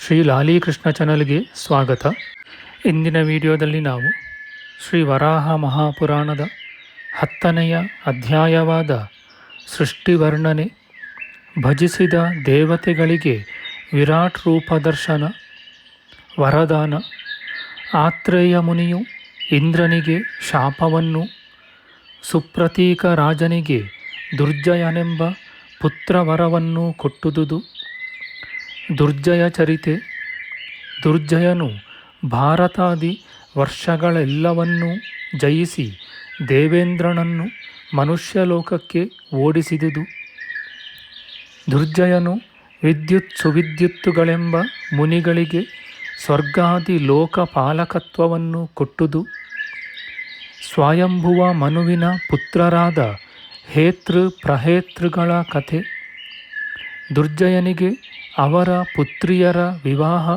ಶ್ರೀ ಲಾಲೀಕೃಷ್ಣ ಚಾನಲ್ಗೆ ಸ್ವಾಗತ. ಇಂದಿನ ವಿಡಿಯೋದಲ್ಲಿ ನಾವು ಶ್ರೀ ವರಾಹ ಮಹಾಪುರಾಣದ ಹತ್ತನೆಯ ಅಧ್ಯಾಯವಾದ ಸೃಷ್ಟಿವರ್ಣನೆ ಭಜಿಸಿದ ದೇವತೆಗಳಿಗೆ ವಿರಾಟ್ ರೂಪದರ್ಶನ ವರದಾನ, ಆತ್ರೇಯ ಮುನಿಯು ಇಂದ್ರನಿಗೆ ಶಾಪವನ್ನು, ಸುಪ್ರತೀಕ ರಾಜನಿಗೆ ದುರ್ಜಯನೆಂಬ ಪುತ್ರವರವನ್ನು ಕೊಟ್ಟುದುದು. ದುರ್ಜಯ ಚರಿತೆ, ದುರ್ಜಯನು ಭಾರತಾದಿ ವರ್ಷಗಳೆಲ್ಲವನ್ನೂ ಜಯಿಸಿ ದೇವೇಂದ್ರನನ್ನು ಮನುಷ್ಯಲೋಕಕ್ಕೆ ಓಡಿಸಿದುದು. ದುರ್ಜಯನು ವಿದ್ಯುತ್ ಸುವಿದ್ಯುತ್ತುಗಳೆಂಬ ಮುನಿಗಳಿಗೆ ಸ್ವರ್ಗಾದಿ ಲೋಕಪಾಲಕತ್ವವನ್ನು ಕೊಟ್ಟುದು. ಸ್ವಯಂಭುವ ಮನುವಿನ ಪುತ್ರರಾದ ಹೇತೃ ಪ್ರಹೇತೃಗಳ ಕಥೆ. ದುರ್ಜಯನಿಗೆ ಅವರ ಪುತ್ರಿಯರ ವಿವಾಹ.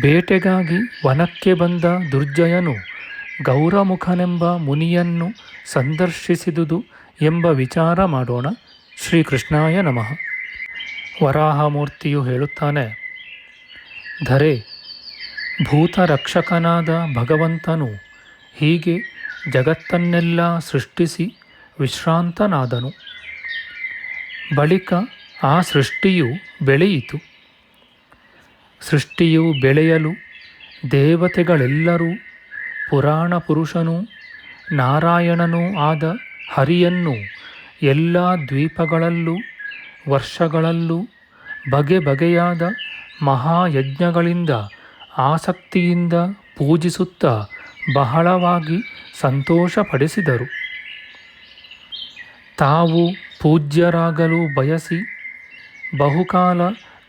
ಬೇಟೆಗಾಗಿ ವನಕ್ಕೆ ಬಂದ ದುರ್ಜಯನು ಗೌರಮುಖನೆಂಬ ಮುನಿಯನ್ನು ಸಂದರ್ಶಿಸಿದುದು ಎಂಬ ವಿಚಾರ ಮಾಡೋಣ. ಶ್ರೀಕೃಷ್ಣಾಯ ನಮಃ. ವರಾಹಮೂರ್ತಿಯು ಹೇಳುತ್ತಾನೆ, ಧರೆ, ಭೂತರಕ್ಷಕನಾದ ಭಗವಂತನು ಹೀಗೆ ಜಗತ್ತನ್ನೆಲ್ಲ ಸೃಷ್ಟಿಸಿ ವಿಶ್ರಾಂತನಾದನು. ಬಳಿಕ ಆ ಸೃಷ್ಟಿಯು ಬೆಳೆಯಿತು. ಸೃಷ್ಟಿಯು ಬೆಳೆಯಲು ದೇವತೆಗಳೆಲ್ಲರೂ ಪುರಾಣ ಪುರುಷನೂ ನಾರಾಯಣನೂ ಆದ ಹರಿಯನ್ನು ಎಲ್ಲ ದ್ವೀಪಗಳಲ್ಲೂ, ವರ್ಷಗಳಲ್ಲೂ, ಬಗೆ ಬಗೆಯಾದ ಮಹಾಯಜ್ಞಗಳಿಂದ, ಆಸಕ್ತಿಯಿಂದ ಪೂಜಿಸುತ್ತಾ ಬಹಳವಾಗಿ ಸಂತೋಷಪಡಿಸಿದರು. ತಾವು ಪೂಜ್ಯರಾಗಲು ಬಯಸಿ ಬಹುಕಾಲ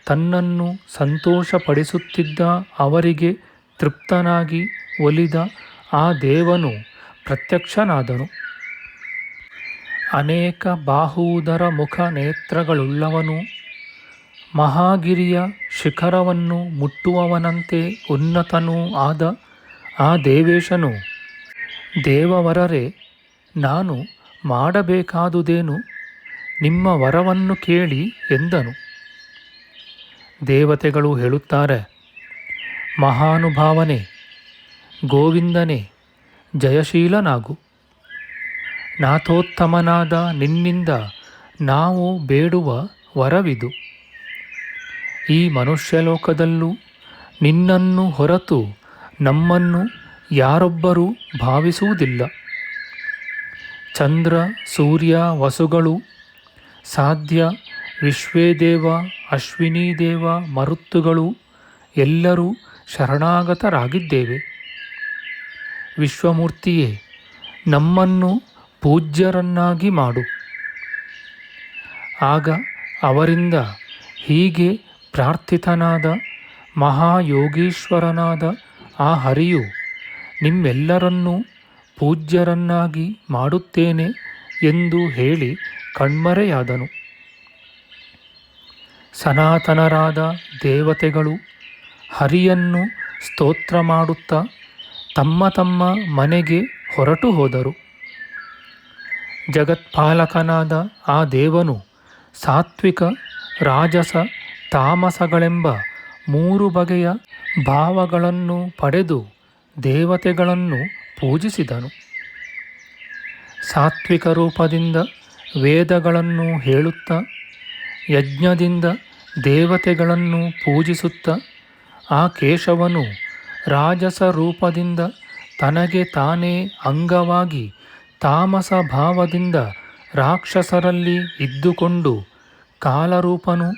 ತನ್ನನ್ನು ಸಂತೋಷಪಡಿಸುತ್ತಿದ್ದ ಅವರಿಗೆ ತೃಪ್ತನಾಗಿ ಒಲಿದ ಆ ದೇವನು ಪ್ರತ್ಯಕ್ಷನಾದನು. ಅನೇಕ ಬಾಹುದರ ಮುಖ ನೇತ್ರಗಳುಳ್ಳವನು, ಮಹಾಗಿರಿಯ ಶಿಖರವನ್ನು ಮುಟ್ಟುವವನಂತೆ ಉನ್ನತನೂ ಆದ ಆ ದೇವೇಶನು, ದೇವವರರೆ, ನಾನು ಮಾಡಬೇಕಾದುದೇನು? ನಿಮ್ಮ ವರವನ್ನು ಕೇಳಿ ಎಂದನು. ದೇವತೆಗಳು ಹೇಳುತ್ತಾರೆ, ಮಹಾನುಭಾವನೆ, ಗೋವಿಂದನೇ, ಜಯಶೀಲನಾಗು. ನಾಥೋತ್ತಮನಾದ ನಿನ್ನಿಂದ ನಾವು ಬೇಡುವ ವರವಿದು. ಈ ಮನುಷ್ಯಲೋಕದಲ್ಲೂ ನಿನ್ನನ್ನು ಹೊರತು ನಮ್ಮನ್ನು ಯಾರೊಬ್ಬರೂ ಭಾವಿಸುವುದಿಲ್ಲ. ಚಂದ್ರ, ಸೂರ್ಯ, ವಸುಗಳು ಸಾಧ್ಯ. ವಿಶ್ವೇದೇವ ಅಶ್ವಿನಿ ದೇವ, ಮರುತ್ತುಗಳು, ಎಲ್ಲರೂ ಶರಣಾಗತರಾಗಿದ್ದೇವೆ. ವಿಶ್ವಮೂರ್ತಿಯೇ, ನಮ್ಮನ್ನು ಪೂಜ್ಯರನ್ನಾಗಿ ಮಾಡು. ಆಗ ಅವರಿಂದ ಹೀಗೆ ಪ್ರಾರ್ಥಿತನಾದ ಮಹಾಯೋಗೀಶ್ವರನಾದ ಆ ಹರಿಯು, ನಿಮ್ಮೆಲ್ಲರನ್ನೂ ಪೂಜ್ಯರನ್ನಾಗಿ ಮಾಡುತ್ತೇನೆ ಎಂದು ಹೇಳಿ ಕಣ್ಮರೆಯಾದನು. ಸನಾತನರಾದ ದೇವತೆಗಳು ಹರಿಯನ್ನು ಸ್ತೋತ್ರ ಮಾಡುತ್ತಾ ತಮ್ಮ ತಮ್ಮ ಮನೆಗೆ ಹೊರಟು ಹೋದರು. ಜಗತ್ಪಾಲಕನಾದ ಆ ದೇವನು ಸಾತ್ವಿಕ, ರಾಜಸ, ತಾಮಸಗಳೆಂಬ ಮೂರು ಬಗೆಯ ಭಾವಗಳನ್ನು ಪಡೆದು ದೇವತೆಗಳನ್ನು ಪೂಜಿಸಿದನು. ಸಾತ್ವಿಕ ರೂಪದಿಂದ ವೇದಗಳನ್ನು ಹೇಳುತ್ತಾ, ಯಜ್ಞದಿಂದ ದೇವತೆಗಳನ್ನು ಪೂಜಿಸುತ್ತ, ಆ ಕೇಶವನು ರಾಜಸ ರೂಪದಿಂದ ತನಗೆ ತಾನೇ ಅಂಗವಾಗಿ ತಾಮಸ ಭಾವದಿಂದ ರಾಕ್ಷಸರಲ್ಲಿ ಇದ್ದುಕೊಂಡು ಕಾಲರೂಪನು,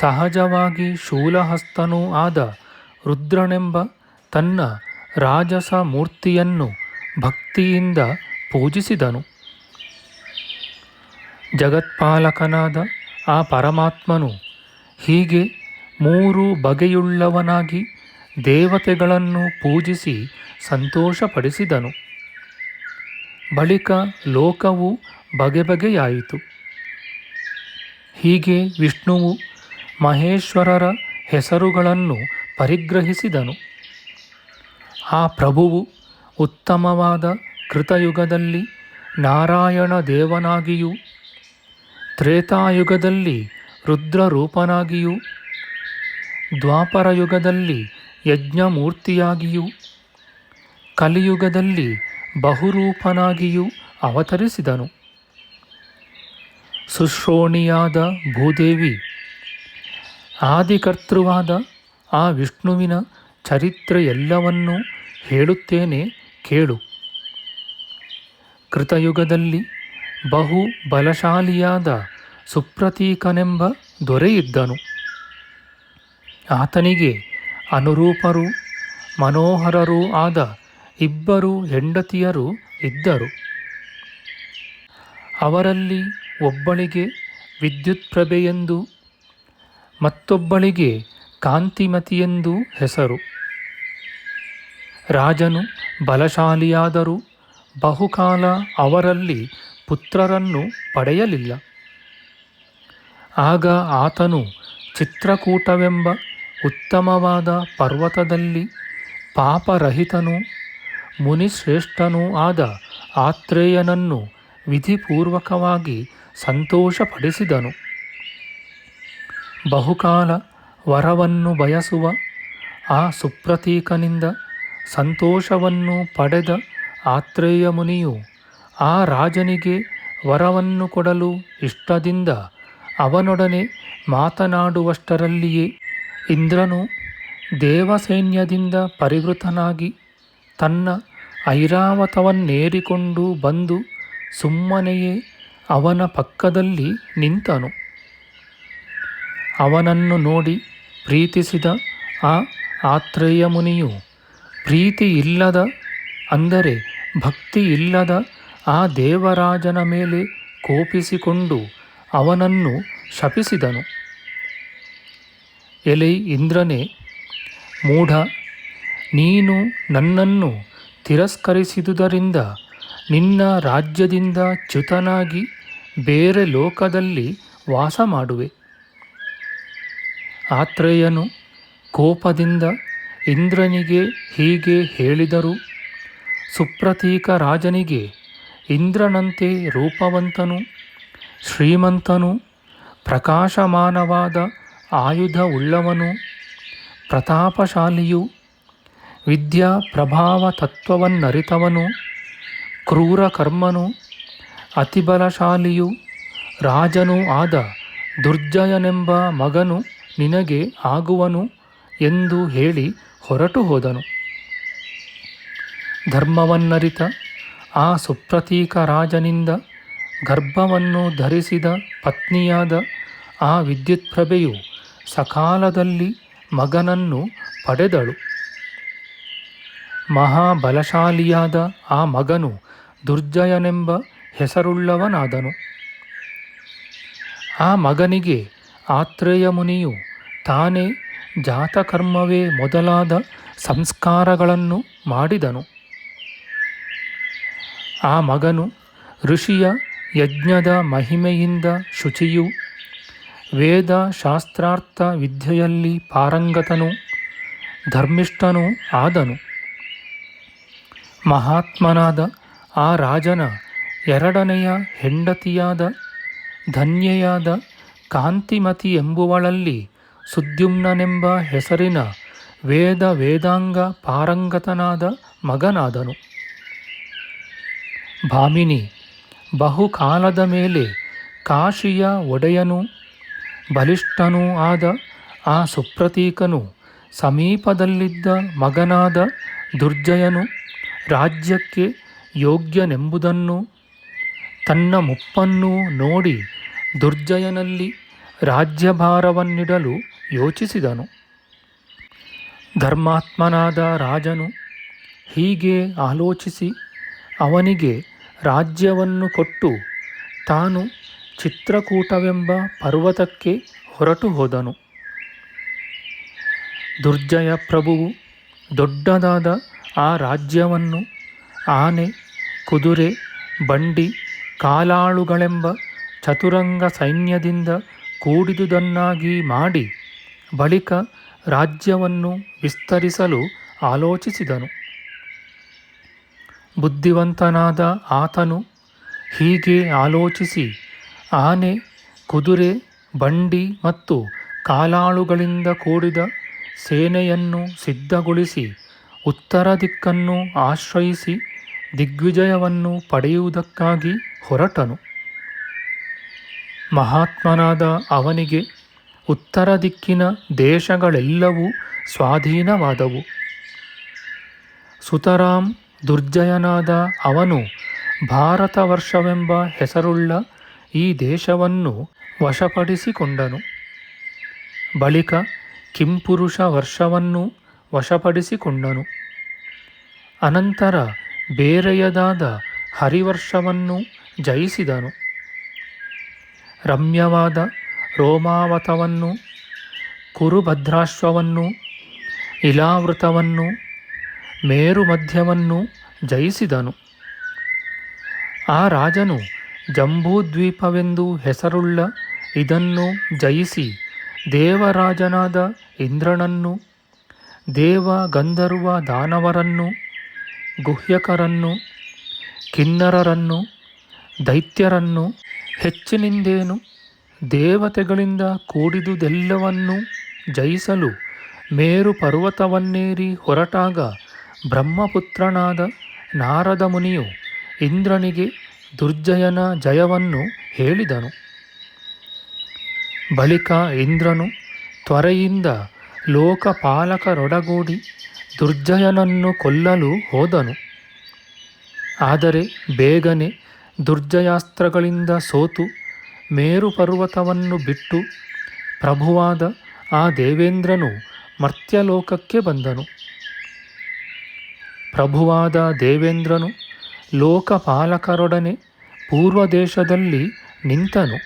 ಸಹಜವಾಗಿ ಶೂಲಹಸ್ತನೂ ಆದ ರುದ್ರನೆಂಬ ತನ್ನ ರಾಜಸ ಮೂರ್ತಿಯನ್ನು ಭಕ್ತಿಯಿಂದ ಪೂಜಿಸಿದನು. ಜಗತ್ಪಾಲಕನಾದ ಆ ಪರಮಾತ್ಮನು ಹೀಗೆ ಮೂರು ಬಗೆಯುಳ್ಳವನಾಗಿ ದೇವತೆಗಳನ್ನು ಪೂಜಿಸಿ ಸಂತೋಷಪಡಿಸಿದನು. ಬಳಿಕ ಲೋಕವು ಬಗೆ ಬಗೆಯಾಯಿತು. ಹೀಗೆ ವಿಷ್ಣುವು ಮಹೇಶ್ವರರ ಹೆಸರುಗಳನ್ನು ಪರಿಗ್ರಹಿಸಿದನು. ಆ ಪ್ರಭುವು ಉತ್ತಮವಾದ ಕೃತಯುಗದಲ್ಲಿ ನಾರಾಯಣ ದೇವನಾಗಿಯೂ ತ್ರೇತಾಯುಗದಲ್ಲಿ ರುದ್ರರೂಪನಾಗಿಯೂ, ದ್ವಾಪರಯುಗದಲ್ಲಿ ಯಜ್ಞಮೂರ್ತಿಯಾಗಿಯೂ, ಕಲಿಯುಗದಲ್ಲಿ ಬಹುರೂಪನಾಗಿಯೂ ಅವತರಿಸಿದನು. ಸುಶ್ರೋಣಿಯಾದ ಭೂದೇವಿ, ಆದಿಕರ್ತೃವಾದ ಆ ವಿಷ್ಣುವಿನ ಚರಿತ್ರೆಯೆಲ್ಲವನ್ನೂ ಹೇಳುತ್ತೇನೆ ಕೇಳು. ಕೃತಯುಗದಲ್ಲಿ ಬಹು ಬಲಶಾಲಿಯಾದ ಸುಪ್ರತೀಕನೆಂಬ ದೊರೆಯಿದ್ದನು. ಆತನಿಗೆ ಅನುರೂಪರೂ, ಮನೋಹರರೂ ಆದ ಇಬ್ಬರು ಹೆಂಡತಿಯರು ಇದ್ದರು. ಅವರಲ್ಲಿ ಒಬ್ಬಳಿಗೆ ವಿದ್ಯುತ್ ಪ್ರಭೆಯೆಂದು ಮತ್ತೊಬ್ಬಳಿಗೆ ಕಾಂತಿಮತಿಯೆಂದು ಹೆಸರು. ರಾಜನು ಬಲಶಾಲಿಯಾದರೂ ಬಹುಕಾಲ ಅವರಲ್ಲಿ ಪುತ್ರರನ್ನು ಪಡೆಯಲಿಲ್ಲ. ಆಗ ಆತನು ಚಿತ್ರಕೂಟವೆಂಬ ಉತ್ತಮವಾದ ಪರ್ವತದಲ್ಲಿ ಪಾಪರಹಿತನೂ ಮುನಿಶ್ರೇಷ್ಠನೂ ಆದ ಆತ್ರೇಯನನ್ನು ವಿಧಿಪೂರ್ವಕವಾಗಿ ಸಂತೋಷಪಡಿಸಿದನು. ಬಹುಕಾಲ ವರವನ್ನು ಬಯಸುವ ಆ ಸುಪ್ರತೀಕನಿಂದ ಸಂತೋಷವನ್ನು ಪಡೆದ ಆತ್ರೇಯ ಮುನಿಯು ಆ ರಾಜನಿಗೆ ವರವನ್ನು ಕೊಡಲು ಇಷ್ಟದಿಂದ ಅವನೊಡನೆ ಮಾತನಾಡುವಷ್ಟರಲ್ಲಿಯೇ ಇಂದ್ರನು ದೇವಸೈನ್ಯದಿಂದ ಪರಿವೃತನಾಗಿ ತನ್ನ ಐರಾವತವನ್ನೇರಿಕೊಂಡು ಬಂದು ಸುಮ್ಮನೆಯೇ ಅವನ ಪಕ್ಕದಲ್ಲಿ ನಿಂತನು. ಅವನನ್ನು ನೋಡಿ ಪ್ರೀತಿಸಿದ ಆ ಆತ್ರೇಯ ಮುನಿಯು ಪ್ರೀತಿ ಇಲ್ಲದ ಅಂದರೆ ಭಕ್ತಿ ಇಲ್ಲದ ಆ ದೇವರಾಜನ ಮೇಲೆ ಕೋಪಿಸಿಕೊಂಡು ಅವನನ್ನು ಶಪಿಸಿದನು. ಎಲೆ ಇಂದ್ರನೇ, ಮೂಢ, ನೀನು ನನ್ನನ್ನು ತಿರಸ್ಕರಿಸಿದುದರಿಂದ ನಿನ್ನ ರಾಜ್ಯದಿಂದ ಚ್ಯುತನಾಗಿ ಬೇರೆ ಲೋಕದಲ್ಲಿ ವಾಸ ಮಾಡುವೆ ಆತ್ರೇಯನು ಕೋಪದಿಂದ ಇಂದ್ರನಿಗೆ ಹೀಗೆ ಹೇಳಿದರು, ಸುಪ್ರತೀಕ ರಾಜನಿಗೆ ಇಂದ್ರನಂತೆ ರೂಪವಂತನು, ಶ್ರೀಮಂತನು, ಪ್ರಕಾಶಮಾನವಾದ ಆಯುಧ ಉಳ್ಳವನು ಪ್ರತಾಪಶಾಲಿಯು ವಿದ್ಯಾ ಪ್ರಭಾವ ತತ್ವವನ್ನರಿತವನು ಕ್ರೂರ ಕರ್ಮನು ಅತಿಬಲಶಾಲಿಯು, ರಾಜನೂ ಆದ ದುರ್ಜಯನೆಂಬ ಮಗನು ನಿನಗೆ ಆಗುವನು ಎಂದು ಹೇಳಿ ಹೊರಟು ಹೋದನು ಧರ್ಮವನ್ನರಿತ ಆ ಸುಪ್ರತೀಕ ರಾಜನಿಂದ ಗರ್ಭವನ್ನು ಧರಿಸಿದ ಪತ್ನಿಯಾದ ಆ ವಿದ್ಯುತ್ ಪ್ರಭೆಯು ಸಕಾಲದಲ್ಲಿ ಮಗನನ್ನು ಪಡೆದಳು. ಮಹಾಬಲಶಾಲಿಯಾದ ಆ ಮಗನು ದುರ್ಜಯನೆಂಬ ಹೆಸರುಳ್ಳವನಾದನು. ಆ ಮಗನಿಗೆ ಆತ್ರೇಯ ಮುನಿಯು ತಾನೇ ಜಾತಕರ್ಮವೇ ಮೊದಲಾದ ಸಂಸ್ಕಾರಗಳನ್ನು ಮಾಡಿದನು. ಆ ಮಗನು ಋಷಿಯ ಯಜ್ಞದ ಮಹಿಮೆಯಿಂದ ಶುಚಿಯು ವೇದ ಶಾಸ್ತ್ರಾರ್ಥ ವಿದ್ಯೆಯಲ್ಲಿ ಪಾರಂಗತನು, ಧರ್ಮಿಷ್ಠನೂ ಆದನು. ಮಹಾತ್ಮನಾದ ಆ ರಾಜನ ಎರಡನೆಯ ಹೆಂಡತಿಯಾದ, ಧನ್ಯೆಯಾದ ಕಾಂತಿಮತಿ ಎಂಬುವಳಲ್ಲಿ ಸುದ್ಯುಮ್ನನೆಂಬ ಹೆಸರಿನ ವೇದ ವೇದಾಂಗ ಪಾರಂಗತನಾದ ಮಗನಾದನು. ಭಾಮಿನಿ, ಬಹುಕಾಲದ ಮೇಲೆ ಕಾಶಿಯ ಒಡೆಯನು, ಬಲಿಷ್ಠನೂ ಆದ ಆ ಸುಪ್ರತೀಕನು, ಸಮೀಪದಲ್ಲಿದ್ದ ಮಗನಾದ ದುರ್ಜಯನು ರಾಜ್ಯಕ್ಕೆ ಯೋಗ್ಯನೆಂಬುದನ್ನು, ತನ್ನ ಮುಪ್ಪನ್ನು ನೋಡಿ ದುರ್ಜಯನಲ್ಲಿ ರಾಜ್ಯಭಾರವನ್ನಿಡಲು ಯೋಚಿಸಿದನು. ಧರ್ಮಾತ್ಮನಾದ ರಾಜನು ಹೀಗೆ ಆಲೋಚಿಸಿ ಅವನಿಗೆ ರಾಜ್ಯವನ್ನು ಕೊಟ್ಟು ತಾನು ಚಿತ್ರಕೂಟವೆಂಬ ಪರ್ವತಕ್ಕೆ ಹೊರಟು ಹೋದನು ದುರ್ಜಯ ಪ್ರಭುವು ದೊಡ್ಡದಾದ ಆ ರಾಜ್ಯವನ್ನು ಆನೆ, ಕುದುರೆ, ಬಂಡಿ, ಕಾಲಾಳುಗಳೆಂಬ ಚತುರಂಗ ಸೈನ್ಯದಿಂದ ಕೂಡಿದುದನ್ನಾಗಿ ಮಾಡಿ ಬಳಿಕ ರಾಜ್ಯವನ್ನು ವಿಸ್ತರಿಸಲು ಆಲೋಚಿಸಿದನು. ಬುದ್ಧಿವಂತನಾದ ಆತನು ಹೀಗೆ ಆಲೋಚಿಸಿ, ಆನೆ, ಕುದುರೆ, ಬಂಡಿ ಮತ್ತು ಕಾಲಾಳುಗಳಿಂದ ಕೂಡಿದ ಸೇನೆಯನ್ನು ಸಿದ್ಧಗೊಳಿಸಿ, ಉತ್ತರ ದಿಕ್ಕನ್ನು ಆಶ್ರಯಿಸಿ ದಿಗ್ವಿಜಯವನ್ನು ಪಡೆಯುವುದಕ್ಕಾಗಿ ಹೊರಟನು. ಮಹಾತ್ಮನಾದ ಅವನಿಗೆ ಉತ್ತರ ದಿಕ್ಕಿನ ದೇಶಗಳೆಲ್ಲವೂ ಸ್ವಾಧೀನವಾದವು. ಸುತರಾಂ ದುರ್ಜಯನಾದ ಅವನು ಭಾರತವರ್ಷವೆಂಬ ಹೆಸರುಳ್ಳ ಈ ದೇಶವನ್ನು ವಶಪಡಿಸಿಕೊಂಡನು. ಬಳಿಕ ಕಿಂಪುರುಷ ವರ್ಷವನ್ನು ವಶಪಡಿಸಿಕೊಂಡನು. ಅನಂತರ ಬೇರೆಯದಾದ ಹರಿವರ್ಷವನ್ನು ಜಯಿಸಿದನು. ರಮ್ಯವಾದ ರೋಮಾವತವನ್ನು, ಕುರುಭದ್ರಾಶ್ವವನ್ನು, ಇಲಾವೃತವನ್ನು ಮೇರು ಮಧ್ಯವನ್ನು ಜಯಿಸಿದನು. ಆ ರಾಜನು ಜಂಬೂದ್ವೀಪವೆಂದು ಹೆಸರುಳ್ಳ ಇದನ್ನು ಜಯಿಸಿ ದೇವರಾಜನಾದ ಇಂದ್ರನನ್ನು, ದೇವ ಗಂಧರ್ವ ದಾನವರನ್ನು, ಗುಹ್ಯಕರನ್ನು, ಕಿನ್ನರರನ್ನು, ದೈತ್ಯರನ್ನು, ಹೆಚ್ಚಿನಿಂದೇನು ದೇವತೆಗಳಿಂದ ಕೂಡಿದುದೆಲ್ಲವನ್ನೂ ಜಯಿಸಲು ಮೇರು ಪರ್ವತವನ್ನೇರಿ ಹೊರಟಾಗ ಬ್ರಹ್ಮಪುತ್ರನಾದ ನಾರದ ಮುನಿಯು ಇಂದ್ರನಿಗೆ ದುರ್ಜಯನ ಜಯವನ್ನು ಹೇಳಿದನು. ಬಳಿಕ ಇಂದ್ರನು ತ್ವರೆಯಿಂದ ಲೋಕಪಾಲಕರೊಡಗೂಡಿ ದುರ್ಜಯನನ್ನು ಕೊಲ್ಲಲು ಹೋದನು. ಆದರೆ ಬೇಗನೆ ದುರ್ಜಯಾಸ್ತ್ರಗಳಿಂದ ಸೋತು ಮೇರು ಪರ್ವತವನ್ನು ಬಿಟ್ಟು ಪ್ರಭುವಾದ ಆ ದೇವೇಂದ್ರನು ಮರ್ತ್ಯಲೋಕಕ್ಕೆ ಬಂದನು. ಪ್ರಭುವಾದ ದೇವೇಂದ್ರನು ಲೋಕಪಾಲಕರೊಡನೆ ಪೂರ್ವ ದೇಶದಲ್ಲಿ ನಿಂತನು.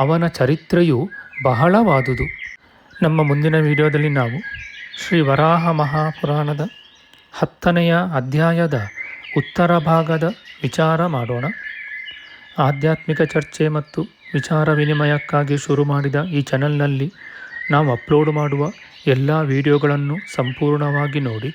ಅವನ ಚರಿತ್ರೆಯು ಬಹಳವಾದುದು. ನಮ್ಮ ಮುಂದಿನ ವಿಡಿಯೋದಲ್ಲಿ ನಾವು ಶ್ರೀ ವರಾಹ ಮಹಾಪುರಾಣದ ಹತ್ತನೆಯ ಅಧ್ಯಾಯದ ಉತ್ತರ ಭಾಗದ ವಿಚಾರ ಮಾಡೋಣ. ಆಧ್ಯಾತ್ಮಿಕ ಚರ್ಚೆ ಮತ್ತು ವಿಚಾರ ವಿನಿಮಯಕ್ಕಾಗಿ ಶುರು ಮಾಡಿದ ಈ ಚಾನಲ್ನಲ್ಲಿ ನಾವು ಅಪ್ಲೋಡ್ ಮಾಡುವ ಎಲ್ಲ ವಿಡಿಯೋಗಳನ್ನು ಸಂಪೂರ್ಣವಾಗಿ ನೋಡಿ.